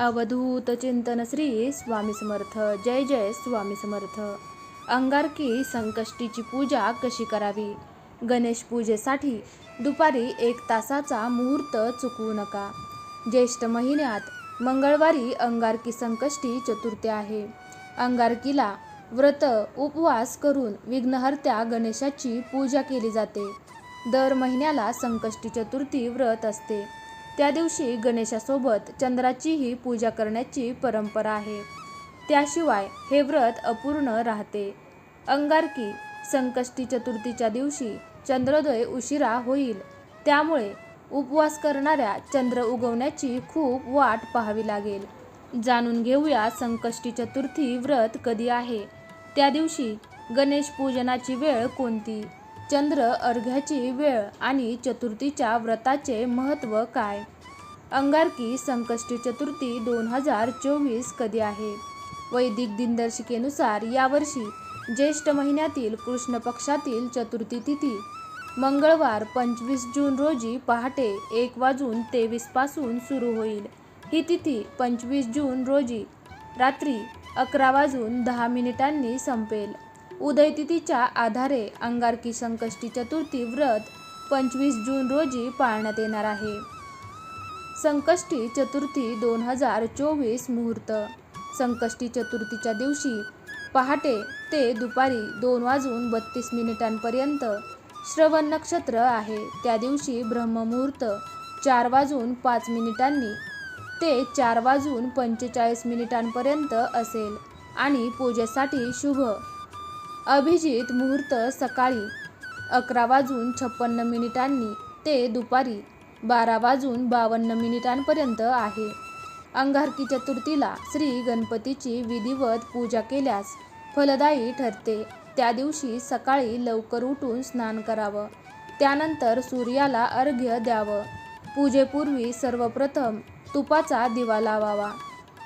अवधूत चिंतन श्री स्वामी समर्थ. जय जय स्वामी समर्थ. अंगारकी संकष्टीची पूजा कशी करावी? गणेश पूजेसाठी दुपारी एक तासाचा मुहूर्त चुकवू नका. ज्येष्ठ महिन्यात मंगळवारी अंगारकी संकष्टी चतुर्थी आहे. अंगारकीला व्रत उपवास करून विघ्नहर्त्या गणेशाची पूजा केली जाते. दर महिन्याला संकष्टी चतुर्थी व्रत असते. त्या दिवशी गणेशासोबत चंद्राचीही पूजा करण्याची परंपरा आहे. त्याशिवाय हे व्रत अपूर्ण राहते. अंगारकी संकष्टी चतुर्थीच्या दिवशी चंद्रोदय उशिरा होईल. त्यामुळे उपवास करणाऱ्या चंद्र उगवण्याची खूप वाट पाहावी लागेल. जाणून घेऊया संकष्टी चतुर्थी व्रत कधी आहे? त्या दिवशी गणेश पूजनाची वेळ कोणती? चंद्र अर्घ्याची वेळ आणि चतुर्थीच्या व्रताचे महत्त्व काय? अंगारकी संकष्टी चतुर्थी दोन हजार चोवीस कधी आहे? वैदिक दिनदर्शिकेनुसार यावर्षी ज्येष्ठ महिन्यातील कृष्ण पक्षातील चतुर्थी तिथी मंगळवार पंचवीस जून रोजी पहाटे एक वाजून तेवीसपासून सुरू होईल. ही तिथी पंचवीस जून रोजी रात्री अकरा वाजून दहा मिनिटांनी संपेल. उदयतिथीच्या आधारे अंगारकी संकष्टी चतुर्थी व्रत पंचवीस जून रोजी पाळण्यात येणार आहे. संकष्टी चतुर्थी दोन हजार चोवीस मुहूर्त. संकष्टी चतुर्थीच्या दिवशी पहाटे ते दुपारी दोन वाजून बत्तीस मिनिटांपर्यंत श्रवण नक्षत्र आहे. त्या दिवशी ब्रह्ममुहूर्त चार वाजून पाच मिनिटांनी ते चार वाजून पंचेचाळीस मिनिटांपर्यंत असेल आणि पूजेसाठी शुभ अभिजित मुहूर्त सकाळी अकरा वाजून छप्पन्न मिनिटांनी ते दुपारी बारा वाजून बावन्न मिनिटांपर्यंत आहे. अंगारकी चतुर्थीला श्री गणपतीची विधिवत पूजा केल्यास फलदायी ठरते. त्या दिवशी सकाळी लवकर उठून स्नान करावं. त्यानंतर सूर्याला अर्घ्य द्यावं. पूजेपूर्वी सर्वप्रथम तुपाचा दिवा लावावा.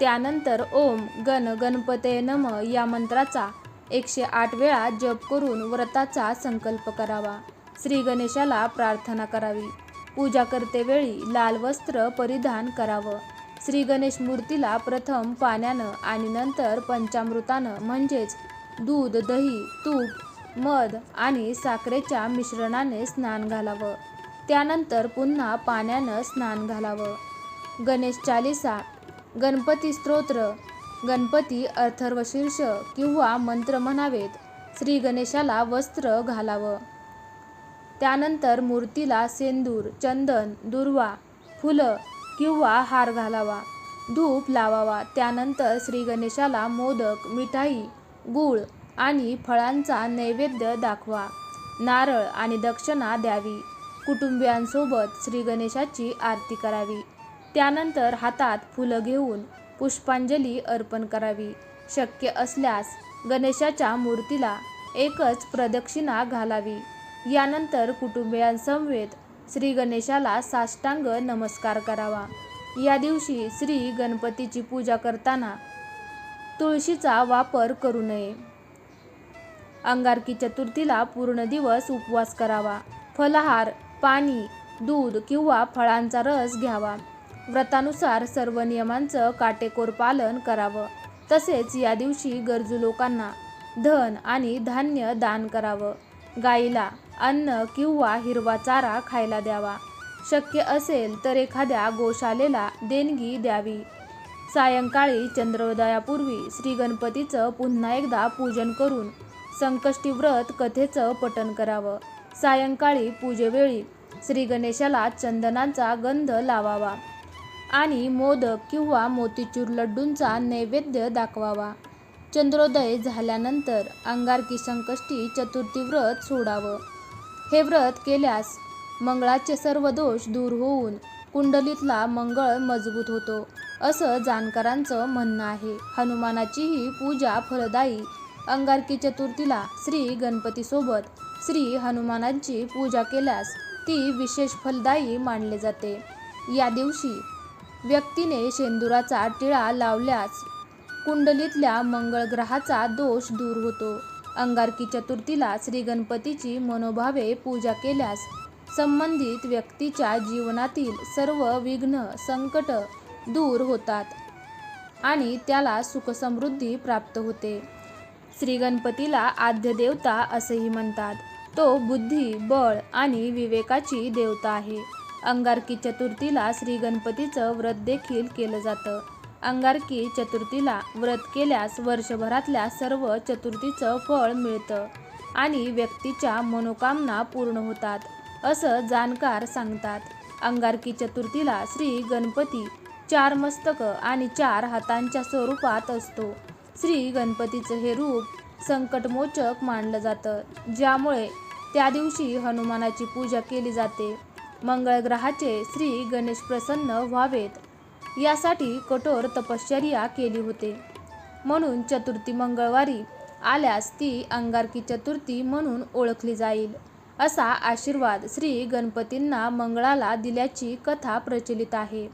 त्यानंतर ओम गण गणपते नम या मंत्राचा एकशे आठ वेळा जप करून व्रताचा संकल्प करावा. श्री गणेशाला प्रार्थना करावी. पूजा करतेवेळी लाल वस्त्र परिधान करावं. श्री गणेश मूर्तीला प्रथम पाण्यानं आणि नंतर पंचामृतानं म्हणजेच दूध दही तूप मध आणि साखरेच्या मिश्रणाने स्नान घालावं. त्यानंतर पुन्हा पाण्यानं स्नान घालावं. गणेश चालिसा गणपती स्तोत्र गणपती अथर्वशीर्ष किंवा मंत्र म्हणावेत. श्री गणेशाला वस्त्र घालावं. त्यानंतर मूर्तीला सेंदूर चंदन दुर्वा फुलं किंवा हार घालावा. धूप लावावा. त्यानंतर श्री गणेशाला मोदक मिठाई गूळ आणि फळांचा नैवेद्य दाखवा. नारळ आणि दक्षिणा द्यावी. कुटुंबियांसोबत श्री गणेशाची आरती करावी. त्यानंतर हातात फुलं घेऊन पुष्पांजली अर्पण करावी. शक्य असल्यास गणेशाच्या मूर्तीला एकच प्रदक्षिणा घालावी. यानंतर कुटुंबियांसमवेत श्री गणेशाला साष्टांग नमस्कार करावा. या दिवशी श्री गणपतीची पूजा करताना तुळशीचा वापर करू नये. अंगारकी चतुर्थीला पूर्ण दिवस उपवास करावा. फलाहार पाणी दूध किंवा फळांचा रस घ्यावा. व्रतानुसार सर्व नियमांचं काटेकोर पालन करावं. तसेच या दिवशी गरजू लोकांना धन आणि धान्य दान करावं. गाईला अन्न किंवा हिरवा चारा खायला द्यावा. शक्य असेल तर एखाद्या गोशालेला देणगी द्यावी. सायंकाळी चंद्रोदयापूर्वी श्री गणपतीचं पुन्हा एकदा पूजन करून संकष्टी व्रत कथेचं पठण करावं. सायंकाळी पूजेवेळी श्री गणेशाला चंदनाचा गंध लावावा. आणि मोदक किंवा मोतीचूर लड्डूंचा नैवेद्य दाखवावा. चंद्रोदय झाल्यानंतर अंगारकी संकष्टी चतुर्थी व्रत सोडावं. हे व्रत केल्यास मंगळाचे सर्व दोष दूर होऊन कुंडलीतला मंगळ मजबूत होतो असं जाणकारांचं म्हणणं आहे. हनुमानाचीही पूजा फलदायी. अंगारकी चतुर्थीला श्री गणपतीसोबत श्री हनुमानांची पूजा केल्यास ती विशेष फलदायी मानले जाते. या दिवशी व्यक्तीने शेंदुराचा टिळा लावल्यास कुंडलीतल्या मंगळ ग्रहाचा दोष दूर होतो. अंगारकी चतुर्थीला श्री गणपतीची मनोभावे पूजा केल्यास संबंधित व्यक्तीच्या जीवनातील सर्व विघ्न संकट दूर होतात आणि त्याला सुखसमृद्धी प्राप्त होते. श्री गणपतीला आद्य देवता असेही म्हणतात. तो बुद्धी बळ आणि विवेकाची देवता आहे. अंगारकी चतुर्थीला श्री गणपतीचं व्रत देखील केलं जातं. अंगारकी चतुर्थीला व्रत केल्यास वर्षभरातल्या सर्व चतुर्थीचं फळ मिळतं आणि व्यक्तीच्या मनोकामना पूर्ण होतात असं जाणकार सांगतात. अंगारकी चतुर्थीला श्री गणपती चार मस्तक आणि चार हातांच्या स्वरूपात असतो. श्री गणपतीचं हे रूप संकटमोचक मानलं जातं ज्यामुळे त्या दिवशी हनुमानाची पूजा केली जाते. मंगळ ग्रहाचे श्री गणेश प्रसन्न व्हावेत. यासाठी कठोर तपश्चर्या केली होते. म्हणून चतुर्थी मंगळवारी आल्यास ती अंगारकी चतुर्थी म्हणून ओळखली जाईल असा आशीर्वाद श्री गणपतींना मंगळाला दिल्याची कथा प्रचलित आहे.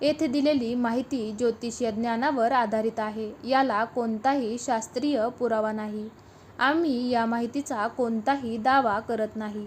येथे दिलेली माहिती ज्योतिषीय ज्ञानावर आधारित आहे. याला कोणताही शास्त्रीय पुरावा नाही. आम्ही या माहितीचा कोणताही दावा करत नाही.